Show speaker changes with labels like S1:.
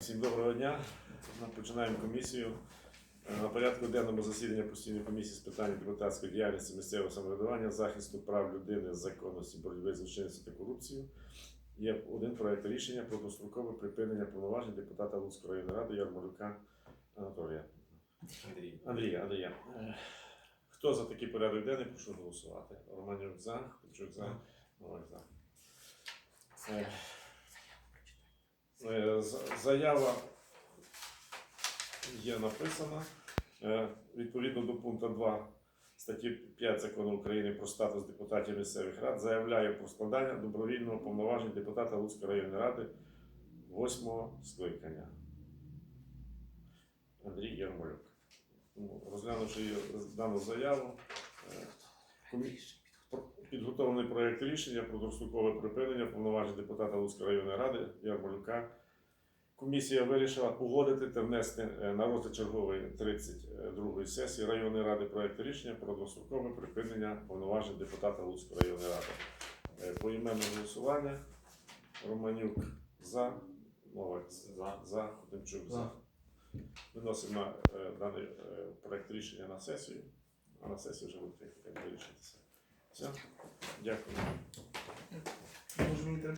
S1: Всім доброго дня. Ми починаємо комісію. Е, На порядку денному засідання постійної комісії з питань депутатської діяльності місцевого самоврядування, захисту прав людини, законності, боротьби з злочинністю та корупцією. Є один проект рішення про дострокове припинення повноважень депутата Луцької районної ради Ярмолюка Анатолія.
S2: Андрій.
S1: Андрія, Андрія. Е, Хто за такий порядок денний, прошу голосувати. Романюк за, Петрюк за, Новак за. Заява є написана. Е, Відповідно до пункту 2 статті 5 закону України про статус депутатів місцевих рад заявляю про складання добровільного повноважень депутата Луцької районної ради 8 скликання. Андрій Ярмолюк. Розглянувши дану заяву, е, підготовлений проєкт рішення про дострокове припинення повноважень депутата Луцької районної ради Ярмолюка. Комісія вирішила погодити та внести е, на розгляд чергової 32-ї сесії районної ради проєкт рішення про дострокове припинення повноважень депутата Луцької районної ради. Е, Поіменне голосування. Романюк за, Новак
S2: За.
S1: за, Хотимчук за. Виносимо на е, даний проект рішення на сесію, а на сесії вже буде вирішитися. Все. Дякую.